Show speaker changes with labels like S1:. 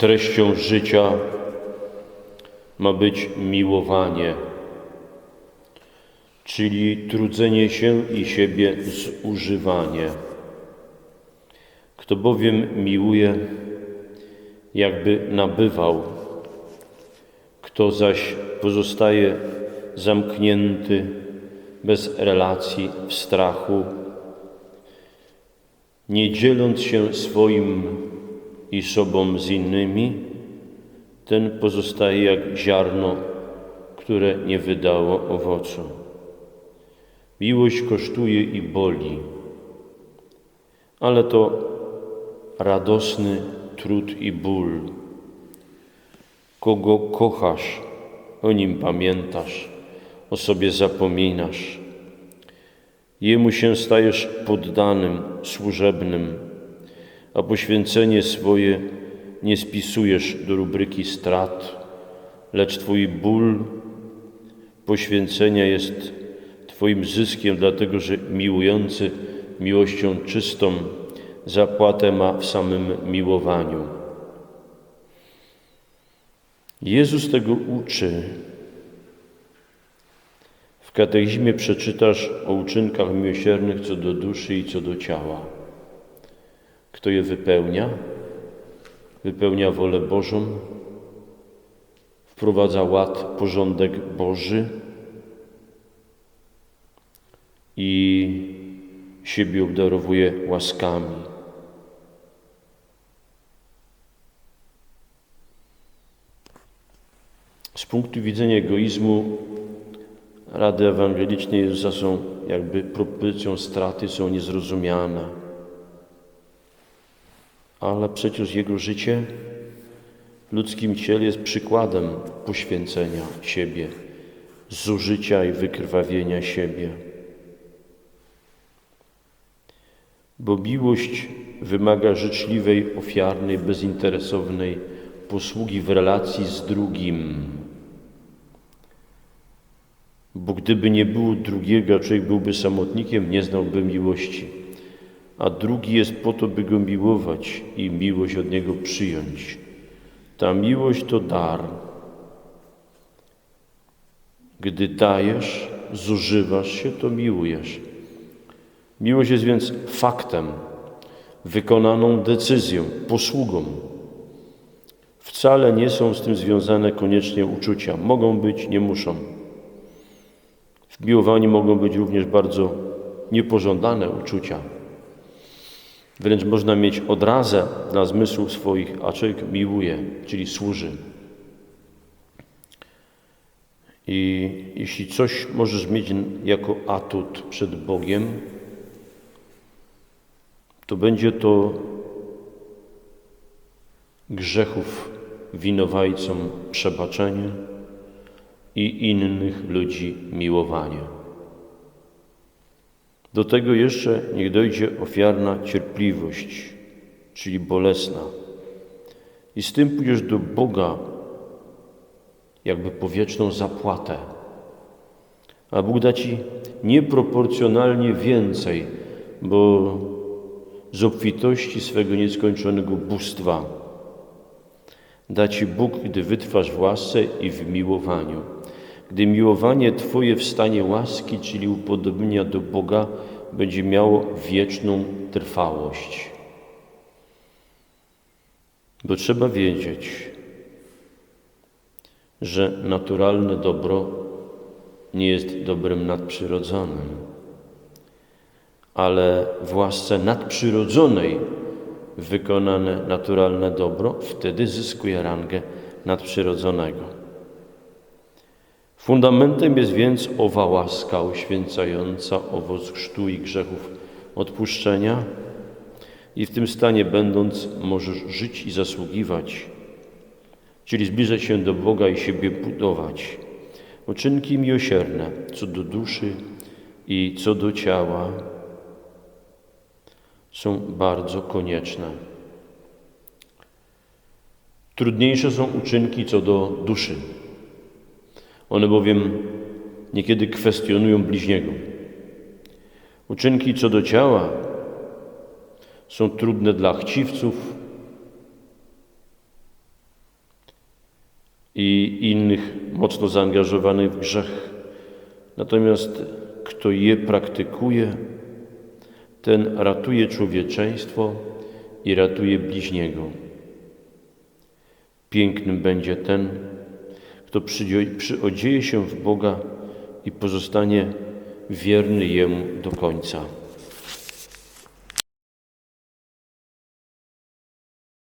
S1: Treścią życia ma być miłowanie, czyli trudzenie się i siebie zużywanie. Kto bowiem miłuje, jakby nabywał, kto zaś pozostaje zamknięty, bez relacji, w strachu, nie dzieląc się swoim i sobą z innymi, ten pozostaje jak ziarno, które nie wydało owocu. Miłość kosztuje i boli, ale to radosny trud i ból. Kogo kochasz, o nim pamiętasz, o sobie zapominasz. Jemu się stajesz poddanym, służebnym, a poświęcenie swoje nie spisujesz do rubryki strat, lecz Twój ból poświęcenia jest Twoim zyskiem, dlatego że miłujący miłością czystą zapłatę ma w samym miłowaniu. Jezus tego uczy. W katechizmie przeczytasz o uczynkach miłosiernych co do duszy i co do ciała. Kto je wypełnia? Wypełnia wolę Bożą, wprowadza ład, porządek Boży i siebie obdarowuje łaskami. Z punktu widzenia egoizmu rady ewangeliczne Jezusa są jakby propozycją straty, są niezrozumiane. Ale przecież Jego życie w ludzkim ciele jest przykładem poświęcenia siebie, zużycia i wykrwawienia siebie. Bo miłość wymaga życzliwej, ofiarnej, bezinteresownej posługi w relacji z drugim. Bo gdyby nie było drugiego, człowiek byłby samotnikiem, nie znałby miłości. A drugi jest po to, by go miłować i miłość od niego przyjąć. Ta miłość to dar. Gdy dajesz, zużywasz się, to miłujesz. Miłość jest więc faktem, wykonaną decyzją, posługą. Wcale nie są z tym związane koniecznie uczucia. Mogą być, nie muszą. W miłowaniu mogą być również bardzo niepożądane uczucia. Wręcz można mieć odrazę na zmysłów swoich, a człowiek miłuje, czyli służy. I jeśli coś możesz mieć jako atut przed Bogiem, to będzie to grzechów winowajcom przebaczenie i innych ludzi miłowanie. Do tego jeszcze niech dojdzie ofiarna cierpliwość, czyli bolesna. I z tym pójdziesz do Boga jakby powieczną zapłatę. A Bóg da Ci nieproporcjonalnie więcej, bo z obfitości swego nieskończonego bóstwa da Ci Bóg, gdy wytrwasz w łasce i w miłowaniu. Gdy miłowanie Twoje w stanie łaski, czyli upodobnienia do Boga, będzie miało wieczną trwałość. Bo trzeba wiedzieć, że naturalne dobro nie jest dobrem nadprzyrodzonym, ale w łasce nadprzyrodzonej wykonane naturalne dobro wtedy zyskuje rangę nadprzyrodzonego. Fundamentem jest więc owa łaska uświęcająca owoc chrztu i grzechów odpuszczenia i w tym stanie będąc możesz żyć i zasługiwać, czyli zbliżać się do Boga i siebie budować. Uczynki miłosierne co do duszy i co do ciała są bardzo konieczne. Trudniejsze są uczynki co do duszy. One bowiem niekiedy kwestionują bliźniego. Uczynki co do ciała są trudne dla chciwców, i innych mocno zaangażowanych w grzech. Natomiast kto je praktykuje, ten ratuje człowieczeństwo i ratuje bliźniego. Pięknym będzie ten, kto przyodzieje się w Boga i pozostanie wierny Jemu do końca.